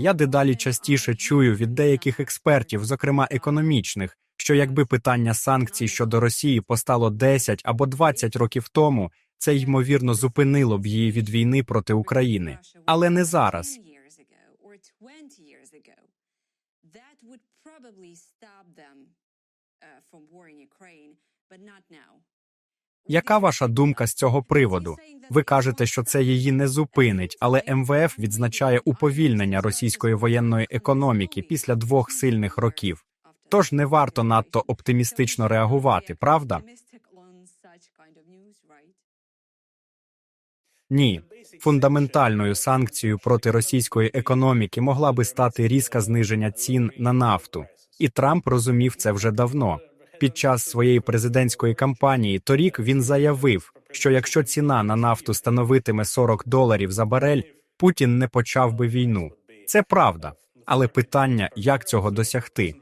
я дедалі частіше чую від деяких експертів, зокрема економічних, що якби питання санкцій щодо Росії постало 10 або 20 років тому, це ймовірно зупинило б її від війни проти України, але не зараз. Яка ваша думка з цього приводу? Ви кажете, що це її не зупинить, але МВФ відзначає уповільнення російської воєнної економіки після двох сильних років. Тож не варто надто оптимістично реагувати, правда? Ні. Фундаментальною санкцією проти російської економіки могла би стати різке зниження цін на нафту, і Трамп розумів це вже давно. Під час своєї президентської кампанії торік він заявив, що якщо ціна на нафту становитиме 40 доларів за барель, Путін не почав би війну. Це правда, але питання, як цього досягти.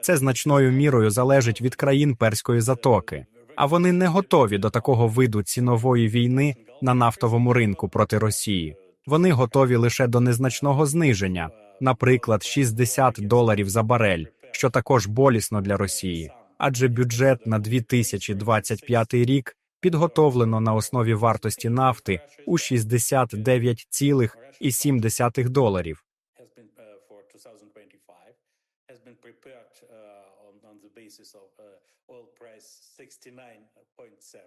Це значною мірою залежить від країн перської затоки, а вони не готові до такого виду цінової війни на нафтовому ринку проти Росії. Вони готові лише до незначного зниження, наприклад, 60 доларів за барель, що також болісно для Росії, адже бюджет на 2025 рік підготовлено на основі вартості нафти у 69,7 доларів. has been for 2025 has been prepared on, on the basis of oil price 69.7.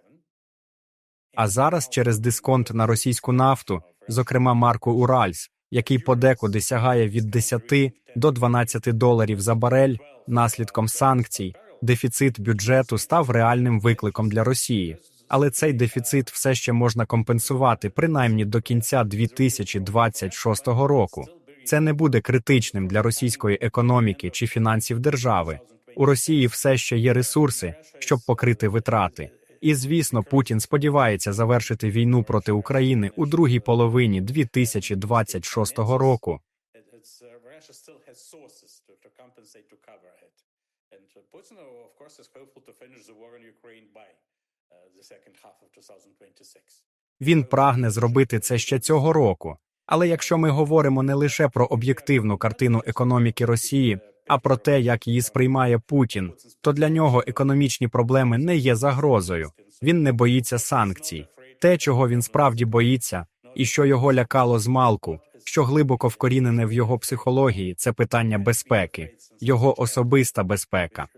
А зараз через дисконт на російську нафту, зокрема марку Уральс, який подекуди сягає від 10 до 12 доларів за барель, наслідком санкцій, дефіцит бюджету став реальним викликом для Росії. Але цей дефіцит все ще можна компенсувати принаймні до кінця 2026 року. Це не буде критичним для російської економіки чи фінансів держави. У Росії все ще є ресурси, щоб покрити витрати. І звісно, Путін сподівається завершити війну проти України у другій половині 2026 року. And uh, Putin, uh, of course, is hopeful to finish the war in Ukraine by uh, the second half of 2026. Він прагне зробити це ще цього року. Але якщо ми говоримо не лише про об'єктивну картину економіки Росії, а про те, як її сприймає Путін, то для нього економічні проблеми не є загрозою. Він не боїться санкцій. Те, чого він справді боїться, і що його лякало з малку, що глибоко вкорінене в його психології, це питання безпеки, його особиста безпека.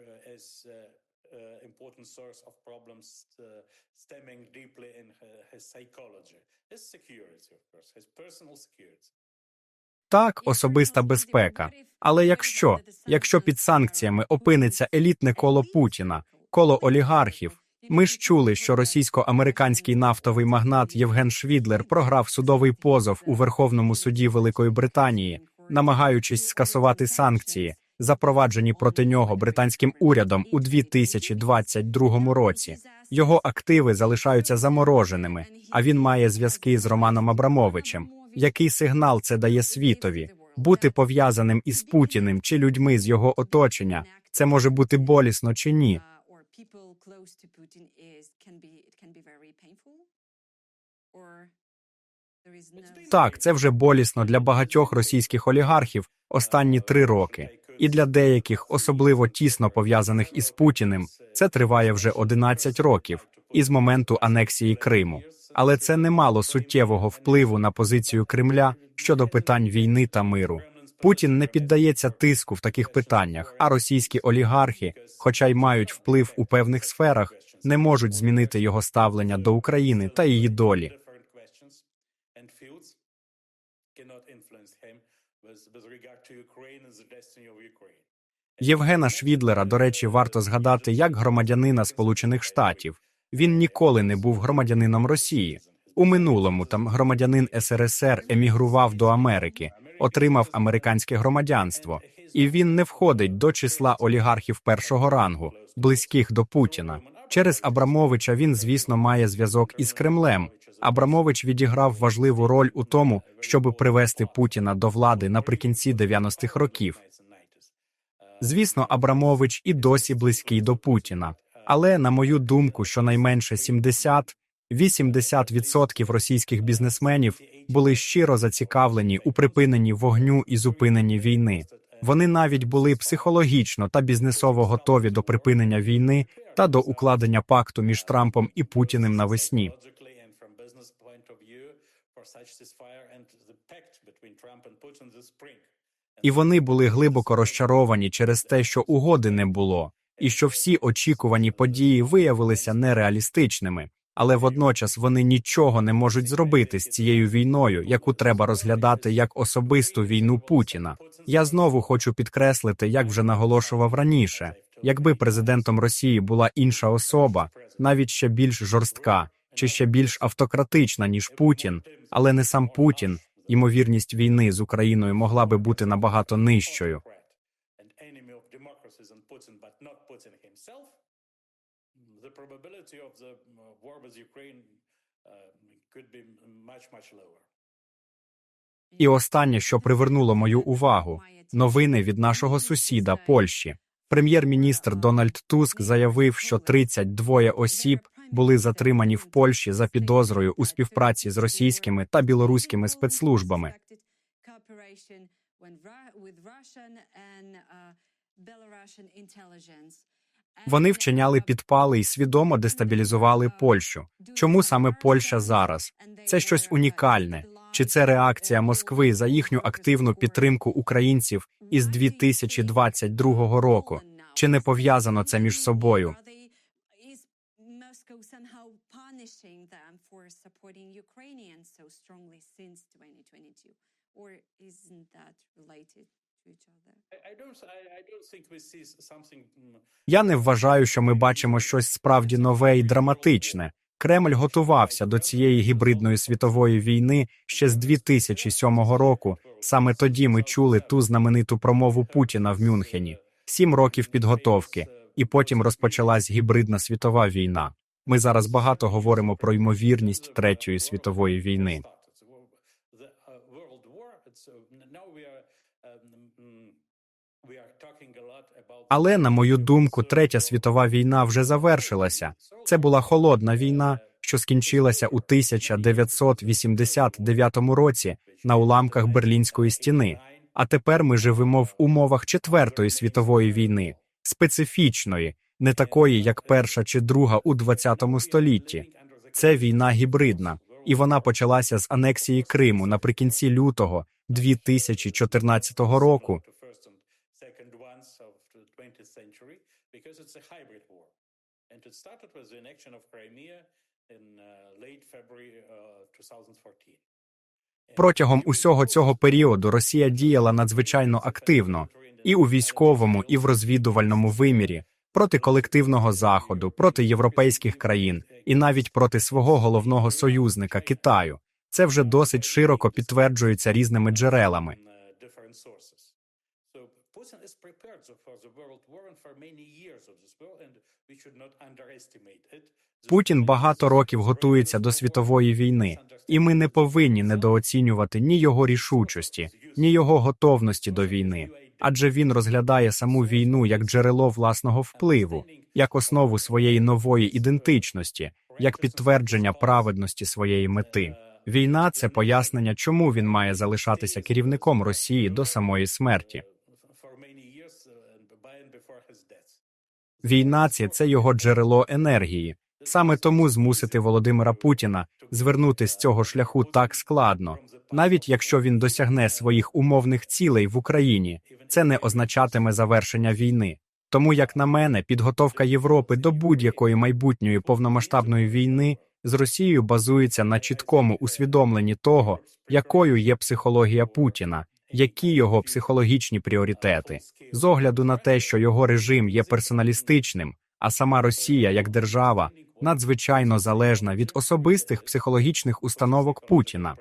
Так, особиста безпека. Але якщо, якщо під санкціями опиниться елітне коло Путіна, коло олігархів, ми ж чули, що російсько-американський нафтовий магнат Євген Швідлер програв судовий позов у Верховному суді Великої Британії, намагаючись скасувати санкції, запроваджені проти нього британським урядом у 2022 році. Його активи залишаються замороженими, а він має зв'язки з Романом Абрамовичем. Який сигнал це дає світові? Бути пов'язаним із Путіним чи людьми з його оточення це може бути болісно чи ні. Close to Putin is can be it can be very painful or there is no Так, це вже болісно для багатьох російських олігархів останні три роки. І для деяких, особливо тісно пов'язаних із Путіним, це триває вже 11 років із моменту анексії Криму. Але це не мало суттєвого впливу на позицію Кремля щодо питань війни та миру. Путін не піддається тиску в таких питаннях, а російські олігархи, хоча й мають вплив у певних сферах, не можуть змінити його ставлення до України та її долі. Євгена Швідлера, до речі, варто згадати як громадянина Сполучених Штатів. Він ніколи не був громадянином Росії. У минулому там громадянин СРСР емігрував до Америки, отримав американське громадянство, і він не входить до числа олігархів першого рангу, близьких до Путіна. Через Абрамовича він, звісно, має зв'язок із Кремлем. Абрамович відіграв важливу роль у тому, щоб привести Путіна до влади наприкінці 90-х років. Звісно, Абрамович і досі близький до Путіна. Але, на мою думку, щонайменше 70, 80% російських бізнесменів були щиро зацікавлені у припиненні вогню і зупиненні війни. Вони навіть були психологічно та бізнесово готові до припинення війни та до укладення пакту між Трампом і Путіним навесні. І вони були глибоко розчаровані через те, що угоди не було, і що всі очікувані події виявилися нереалістичними. Але водночас вони нічого не можуть зробити з цією війною, яку треба розглядати як особисту війну Путіна. Я знову хочу підкреслити, як вже наголошував раніше, якби президентом Росії була інша особа, навіть ще більш жорстка чи ще більш автократична ніж Путін, але не сам Путін. Ймовірність війни з Україною могла би бути набагато нижчою. The probability of the uh, war with Ukraine uh, could be much, much lower. І останнє, що привернуло мою увагу, новини від нашого сусіда Польщі. Прем'єр-міністр Дональд Туск заявив, що 32 осіб були затримані в Польщі за підозрою у співпраці з російськими та білоруськими спецслужбами. Вони вчиняли підпали і свідомо дестабілізували Польщу. Чому саме Польща зараз? Це щось унікальне. Чи це реакція Москви за їхню активну підтримку українців із 2022 року? Чи не пов'язано це між собою? Or isn't that related to each other? I, I Я не вважаю, що ми бачимо щось справді нове і драматичне. Кремль готувався до цієї гібридної світової війни ще з 2007 року. Саме тоді ми чули ту знамениту промову Путіна в Мюнхені. Сім років підготовки, і потім розпочалась гібридна світова війна. Ми зараз багато говоримо про ймовірність третьої світової війни. Uh, World War. Але на мою думку, третя світова війна вже завершилася. Це була холодна війна, що скінчилася у 1989 році на уламках Берлінської стіни. А тепер ми живемо в умовах Четвертої світової війни, специфічної, не такої, як перша чи друга у 20 столітті. Це війна гібридна, і вона почалася з анексії Криму наприкінці лютого 2014 року. to first and second ones of the 20th century because it's a hybrid war. And it started with the annexion of Crimea in late February 2014. Протягом усього цього періоду Росія діяла надзвичайно активно і у військовому, і в розвідувальному вимірі проти колективного заходу, проти європейських країн і навіть проти свого головного союзника Китаю. Це вже досить широко підтверджується різними джерелами. Путін багато років готується до світової війни, і ми не повинні недооцінювати ні його рішучості, ні його готовності до війни, адже він розглядає саму війну як джерело власного впливу, як основу своєї нової ідентичності, як підтвердження праведності своєї мети. Війна це пояснення, чому він має залишатися керівником Росії до самої смерті. Війна це його джерело енергії. Саме тому змусити Володимира Путіна звернути з цього шляху так складно, навіть якщо він досягне своїх умовних цілей в Україні, це не означатиме завершення війни. Тому, як на мене, підготовка Європи до будь-якої майбутньої повномасштабної війни з Росією базується на чіткому усвідомленні того, якою є психологія Путіна, які його психологічні пріоритети, з огляду на те, що його режим є персоналістичним, а сама Росія як держава надзвичайно залежна від особистих психологічних установок Путіна.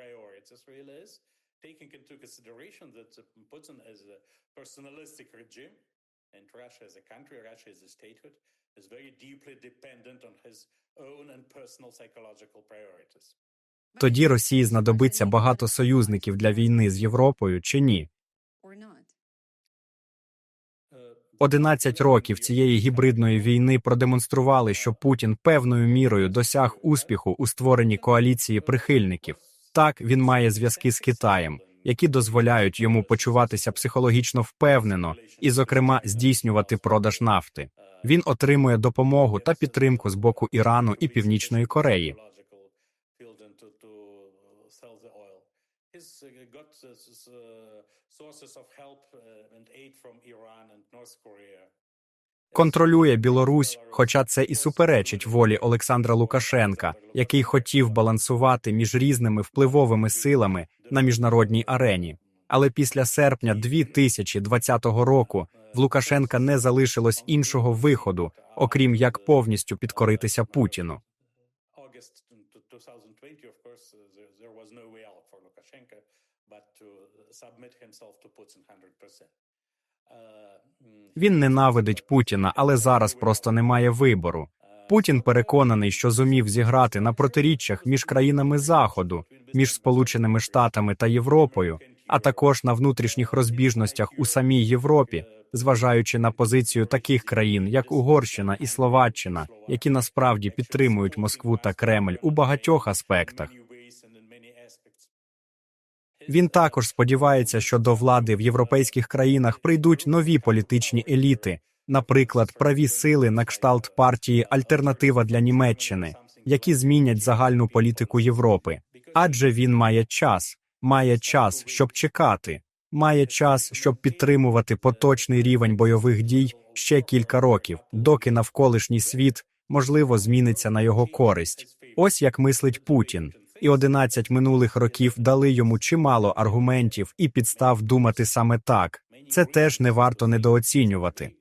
priorities really is, taking into consideration that uh, Putin is a personalistic regime and Russia as a country, Russia as a statehood, is very deeply dependent on his own and personal psychological priorities. Тоді Росії знадобиться багато союзників для війни з Європою чи ні? Or? Uh, 11 років цієї гібридної війни продемонстрували, що Путін певною мірою досяг успіху у створенні коаліції прихильників. Так, він має зв'язки з Китаєм, які дозволяють йому почуватися психологічно впевнено і, зокрема, здійснювати продаж нафти. Він отримує допомогу та підтримку з боку Ірану і Північної Кореї. Контролює Білорусь, хоча це і суперечить волі Олександра Лукашенка, який хотів балансувати між різними впливовими силами на міжнародній арені. Але після серпня 2020 року в Лукашенка не залишилось іншого виходу, окрім як повністю підкоритися Путіну. August to 2020, of course, uh, there, there was no way out for Lukashenko but to submit himself to Putin 100%. Він ненавидить Путіна, але зараз просто немає вибору. Путін переконаний, що зумів зіграти на протиріччях між країнами Заходу, між Сполученими Штатами та Європою, а також на внутрішніх розбіжностях у самій Європі, зважаючи на позицію таких країн, як Угорщина і Словаччина, які насправді підтримують Москву та Кремль у багатьох аспектах. Він також сподівається, що до влади в європейських країнах прийдуть нові політичні еліти, наприклад, праві сили на кшталт партії Альтернатива для Німеччини, які змінять загальну політику Європи. Адже він має час, має час, щоб чекати, має час, щоб підтримувати поточний рівень бойових дій ще кілька років, доки навколишній світ можливо зміниться на його користь. Ось як мислить Путін і 11 минулих років дали йому чимало аргументів і підстав думати саме так. Це теж не варто недооцінювати.